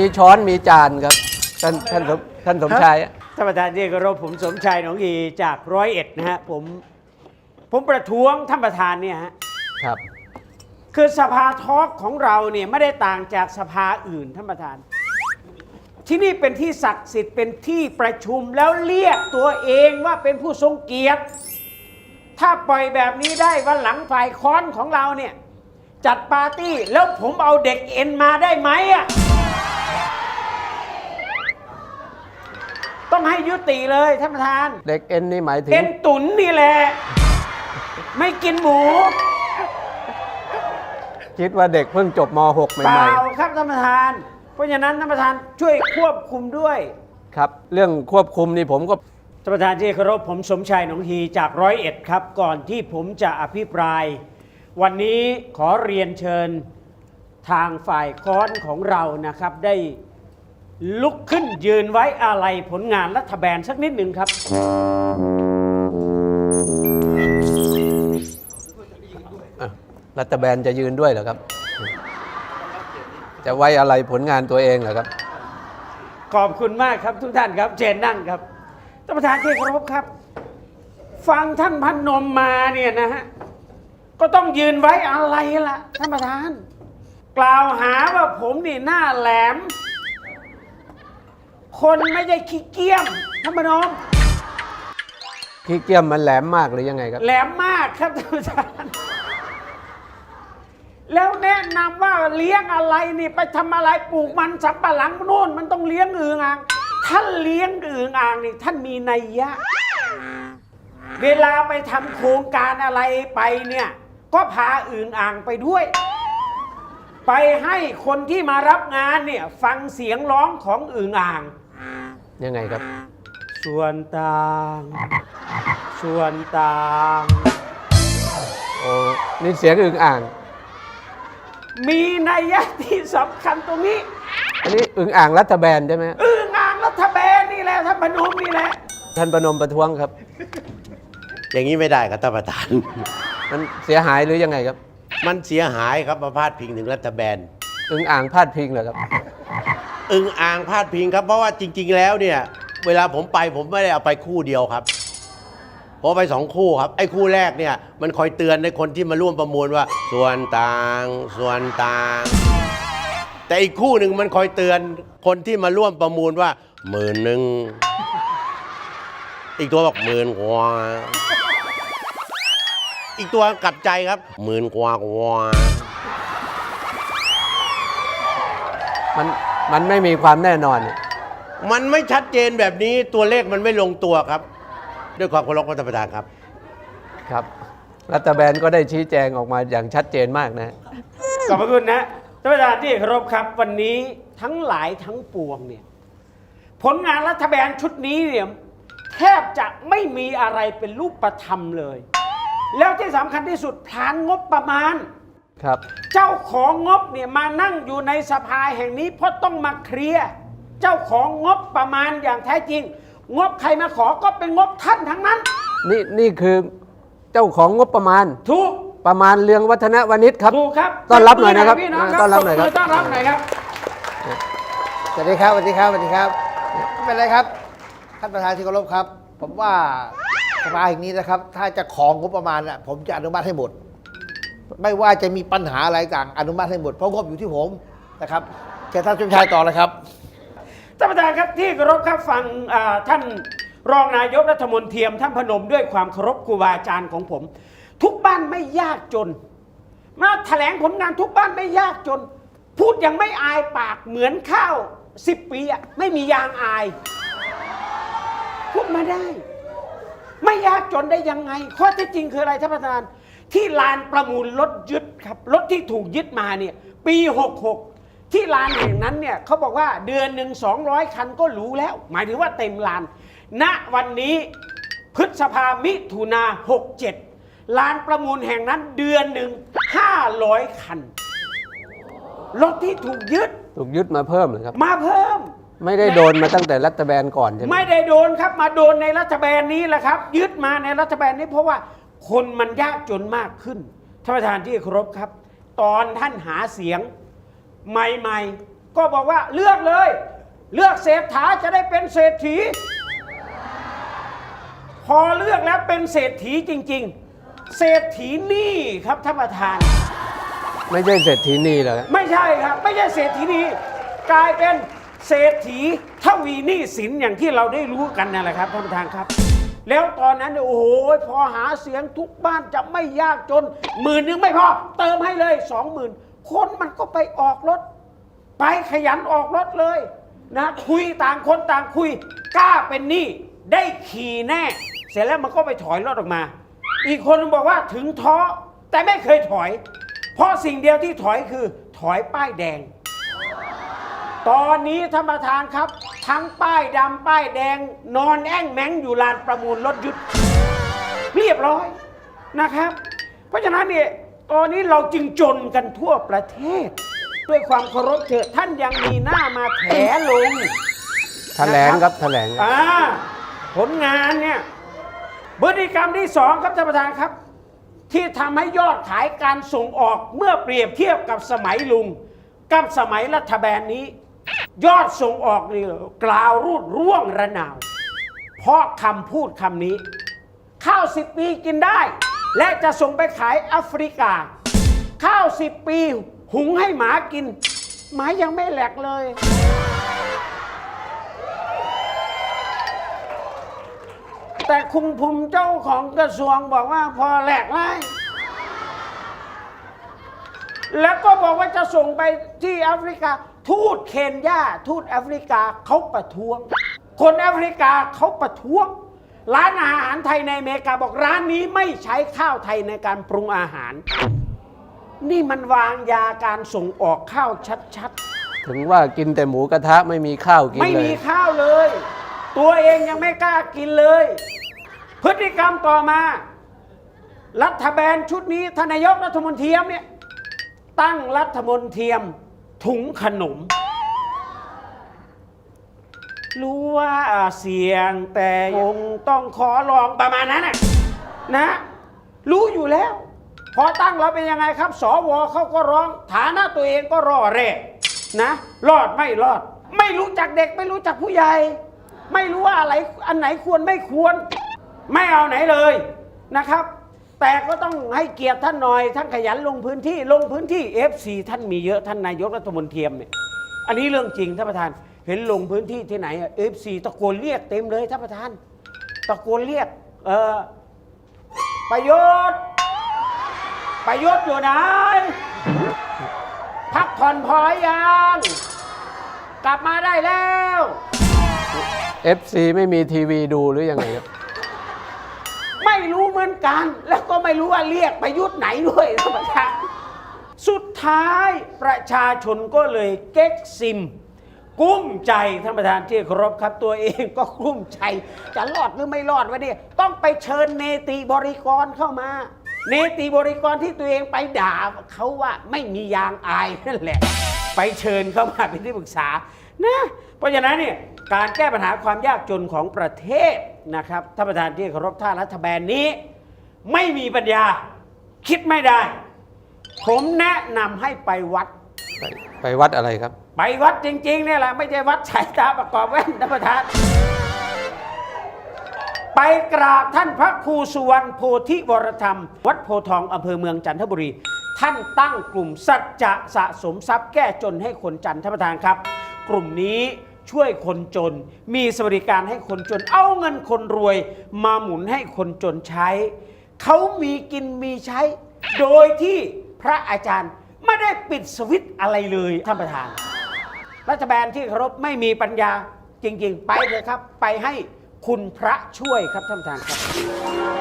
มีช้อนมีจานครับ ท่านท่านสมท่านสมชายท่านประธานที่เคารพผมสมชายหนองอีจากร้อยเอ็ดนะฮะผม ผมประท้วงท่านประธานเนี่ยฮะครับ คือสภาทอล์กของเราเนี่ยไม่ได้ต่างจากสภาอื่นท่านประธาน ที่นี่เป็นที่ศักดิ์สิทธิ์เป็นที่ประชุมแล้วเรียกตัวเองว่าเป็นผู้ทรงเกียรติ ถ้าปล่อยแบบนี้ได้วันหลังฝ่ายค้อนของเราเนี่ย จัดปาร์ตี้แล้วผมเอาเด็กเอ็นมาได้ไหมอะ ต้องให้ยุติเลยท่านประธาน เด็กเอ็นนี่หมายถึง เอ็นตุ๋นนี่แหละ ไม่กินหมูคิดว่าเด็กเพิ่งจบม .6 ใหเปล่าม่ครับท่านประธาน เพราะฉะนั้นท่านประธานช่วยควบคุมด้วย ๆครับ เรื่องควบคุมนี่ผมก็ ท่านประธานที่เคารพผมสมชายหนองฮีจากร้อยเอ็ดครับ ก่อนที่ผมจะอภิปราย วันนี้ขอเรียนเชิญทางฝ่ายค้อนของเรานะครับ ได้ ลุกขึ้นยืนไว้อาลัยผลงานรัฐบาลสักนิดหนึ่งครับ อะรัฐบาลจะยืนด้วยเหรอครับ จะไว้อะไรผลงานตัวเองเหรอครับ ขอบคุณมากครับทุกท่านครับเจนนั่งครับท่านประธานที่เคารพครับ ฟังท่านพันนมมาเนี่ยนะฮะ ก็ต้องยืนไว้อะไรล่ะท่านประธาน กล่าวหาว่าผมนี่หน้าแหลม คนไม่ใช่ขี้เกียจท่านพนมขี้เกียจมันแหลมมากหรือยังไงครับ แหลมมากครับท่านประธานแล้วแนะนำว่าเลี้ยงอะไรนี่ไปทำอะไรปลูกมันสับปะหลังโน่นมันต้องเลี้ยงอึ่งอ่างท่านเลี้ยงอึ่งอ่างนี่ท่านมีนัยยะ เวลาไปทำโครงการอะไรไปเนี่ย ก็พาอึ่งอ่างไปด้วย ไปให้คนที่มารับงานเนี่ย ฟังเสียงร้องของอึ่งอ่าง ยังไงครับ ส่วนต่าง ส่วนต่าง โอ้นี่เสียงอึ่งอ่าง มีนัยยะที่สำคัญตรงนี้ อันนี้อึ่งอ่างรัฐบาลใช่ไหมอึ่งอ่างรัฐบาลนี่แหละท่านพนมนี่แหละ ท่านประนมประท้วงครับ อย่างนี้ไม่ได้ครับท่านประธาน มันเสียหายหรือยังไงครับ มันเสียหายครับมาพาดพิงถึงรัฐบาลอึ่งอ่างพาดพิงเหรอครับ อึงอ่างพาดพิงครับ เพราะว่าจริง ๆ แล้วเนี่ย เวลาผมไปผมไม่ได้เอาไปคู่เดียวครับผมเอาไปสองคู่ครับ ไอ้คู่แรกเนี่ย มันคอยเตือนในคนที่มาร่วมประมูลว่า ส่วนต่าง ส่วนต่าง แต่อีกคู่หนึ่งมันคอยเตือนคนที่มาร่วมประมูลว่าหมื่นหนึ่งอีกตัวบอกหมื่นกว่าอีกตัวกลับใจครับหมื่นกว่ากว่า มันมันไม่มีความแน่นอน มันไม่ชัดเจนแบบนี้ตัวเลขมันไม่ลงตัวครับ ด้วยความเคารพท่านประธานครับ ครับ รัฐบาลก็ได้ชี้แจงออกมาอย่างชัดเจนมากนะ ขอบพระคุณนะท่านประธานที่เคารพครับ วันนี้ทั้งหลายทั้งปวงเนี่ยผลงานรัฐบาลชุดนี้เนี่ยแทบจะไม่มีอะไรเป็นรูปธรรมเลย แล้วที่สำคัญที่สุดพลานงบประมาณ ครับ เจ้าของงบเนี่ยมานั่งอยู่ในสภาแห่งนี้เพราะต้องมาเคลียร์เจ้าของงบประมาณอย่างแท้จริง งบใครมาขอก็เป็นงบท่านทั้งนั้น นี่นี่คือเจ้าของงบประมาณ ถูกประมาณเรืองวัฒนวณิชครับ ถูกครับต้อนรับหน่อยนะครับพี่น้องครับต้อนรับหน่อยครับตมืต้อนรับหน่อยครับสวัสดีครับสวัสดีครับสวัสดีครับไม่เป็นไรครับ ท่านประธานที่เคารพครับ ผมว่าสภาแห่งนี้นะครับ ถ้าจะของงบประมาณน่ะผมจะอนุมัติให้หมด ไม่ว่าจะมีปัญหาอะไรต่างอนุมัติให้หมดเพราะงบอยู่ที่ผมนะครับเชิญท่านชมชายต่อเลยครับ ท่านประธานครับที่เคารพครับฟังอ่าท่านรองนายกรัฐมนตรีท่านพนมด้วยความเคารพครูบาอาจารย์ของผม ทุกบ้านไม่ยากจน มาแถลงผลงานทุกบ้านไม่ยากจน พูดยังไม่อายปากเหมือนข้าวสิบปีอะไม่มียางอาย พูดมาได้ ไม่ยากจนได้ยังไง ข้อเท็จจริงคืออะไรท่านประธาน ที่ลานประมูลรถยึดครับรถที่ถูกยึดมาเนี่ยปี 66 ที่ลานแห่งนั้นเนี่ยเขาบอกว่าเดือนหนึ่ง200 คันก็รู้แล้ว หมายถึงว่าเต็มลาน ณวันนี้พฤษภามิถุนา67 ลานประมูลแห่งนั้นเดือนหนึ่ง500 คัน รถที่ถูกยึดถูกยึดมาเพิ่มเหรอครับ มาเพิ่ม ไม่ได้โดนมาตั้งแต่รัฐบาลก่อนใช่ไหมไม่ได้โดนครับมาโดนในรัฐบาลนี้แหละครับ ยึดมาในรัฐบาลนี้เพราะว่า คนมันยากจนมากขึ้นท่านประธานที่เคารพครับ ตอนท่านหาเสียงใหม่ๆ ก็บอกว่าเลือกเลย เลือกเศรษฐาจะได้เป็นเศรษฐี พอเลือกแล้วเป็นเศรษฐีจริง ๆ เศรษฐีนี่ครับท่านประธาน ไม่ใช่เศรษฐีนีเหรอไม่ใช่ครับ ไม่ใช่เศรษฐีนีกลายเป็นเศรษฐีทวีหนี้สินอย่างที่เราได้รู้กันนั่นแหละครับท่านประธานครับ แล้วตอนนั้นเนี่ยโอ้โหพอหาเสียงทุกบ้านจะไม่ยากจนหมื่นนึงไม่พอ เติมให้เลยสองหมื่นคนมันก็ไปออกรถ ไปขยันออกรถเลยนะคุยต่างคนต่างคุยกล้าเป็นหนี้ได้ขี่แน่ เสร็จแล้วมันก็ไปถอยรถออกมา อีกคนนึงบอกว่าถึงท้อแต่ไม่เคยถอย เพราะสิ่งเดียวที่ถอยคือถอยป้ายแดง ตอนนี้ท่านประธานครับ ทั้งป้ายดำป้ายแดง นอนแอ่งแมงอยู่ลานประมูลรถยุทธเรียบร้อยนะครับ เพราะฉะนั้นเนี่ยตอนนี้เราจึงจนกันทั่วประเทศ ด้วยความเคารพเถอะท่านยังมีหน้ามาแถลงแถลงครับแถลงครับอ่าผลงานเนี่ยพฤติกรรมที่สองครับท่านประธานครับ ที่ทำให้ยอดขายการส่งออกเมื่อเปรียบเทียบกับสมัยลุง กับสมัยรัฐบาลนี้ ยอดส่งออกนี่กล่าวรูดร่วงระนาว เพราะคำพูดคำนี้ ข้าวสิบปีกินได้ และจะส่งไปขายแอฟริกา ข้าวสิบปีหุงให้หมากิน หมายังไม่แหลกเลย แต่คุงภูมิเจ้าของกระทรวงบอกว่าพอแหลกไล่แล้วก็บอกว่าจะส่งไปที่แอฟริกาทูตเคนยาทูตแอฟริกาเขาประท้วง คนแอฟริกาเขาประท้วง ร้านอาหารไทยในอเมริกาบอกร้านนี้ไม่ใช้ข้าวไทยในการปรุงอาหาร นี่มันวางยาการส่งออกข้าวชัดๆถึงว่ากินแต่หมูกระทะไม่มีข้าวกินไม่เลมียข้าวเลย ตัวเองยังไม่กล้ากินเลย พฤติกรรมต่อมา รัฐบาลชุดนี้ทานนายกรัฐมนตรีเนี่ยตั้งรัฐมนตรี ถุงขนม รู้ว่าเสียงแต่คงต้องขอลองประมาณนั้นนะนะ รู้อยู่แล้ว พอตั้งแล้วเป็นยังไงครับ สวเขาก็ร้อง ฐานะตัวเองก็รอเร่นะรอดไม่รอด ไม่รู้จักเด็กไม่รู้จักผู้ใหญ่ ไม่รู้ว่าอะไรอันไหนควรไม่ควร ไม่เอาไหนเลยนะครับ แต่ก็ต้องให้เกียรติท่านหน่อย ท่านขยันลงพื้นที่ลงพื้นที่ FC ท่านมีเยอะท่านนายกรัฐมนตรีเนี่ยอันนี้เรื่องจริงท่านประธาน เห็นลงพื้นที่ที่ไหนเอฟซีตะโกนเรียกเต็มเลยท่านประธาน ตะโกนเรียก เออประโยชน์ประโยชน์อยู่ไหน พักผ่อนพอยังกลับมาได้แล้ว FC ไม่มีทีวีดูหรือยังไงครับ กัน แล้วก็ไม่รู้ว่าเรียกประยุทธ์ไหนด้วยท่านประธานสุดท้ายประชาชนก็เลยเก๊กซิม กุ้มใจท่านประธานที่เคารพครับตัวเองก็กุ้มใจ จะรอดหรือไม่รอดวะเนี่ยต้องไปเชิญเนติบริกรเข้ามา เนติบริกรที่ตัวเองไปด่าเขาว่าไม่มียางอายนั่นแหละ ไปเชิญเข้ามาเป็นที่ปรึกษานะเพราะฉะนั้นเนี่ยการแก้ปัญหาความยากจนของประเทศนะครับท่านประธานที่เคารพถ้ารัฐบาลนี้ ไม่มีปัญญา คิดไม่ได้ ผมแนะนำให้ไปวัด ไปไปวัดอะไรครับ ไปวัดจริง ๆ เนี่ยแหละ ไม่ใช่วัดสายตาประกอบแว่นท่านประธานไปกราบท่านพระครูสุวรรณโพธิวรธรรม วัดโพธิ์ทองอำเภอเมืองจันทบุรี ท่านตั้งกลุ่มสัจจะสะสมทรัพย์แก้จนให้คนจันทร์ท่านประธานครับ กลุ่มนี้ช่วยคนจน มีสวัสดิการให้คนจน เอาเงินคนรวย มาหมุนให้คนจนใช้ เขามีกินมีใช้ โดยที่พระอาจารย์ไม่ได้ปิดสวิตช์อะไรเลยท่านประธาน รัฐบาลที่เคารพไม่มีปัญญาจริง ๆ ไปเลยครับ ไปให้คุณพระช่วยครับท่านประธานครับ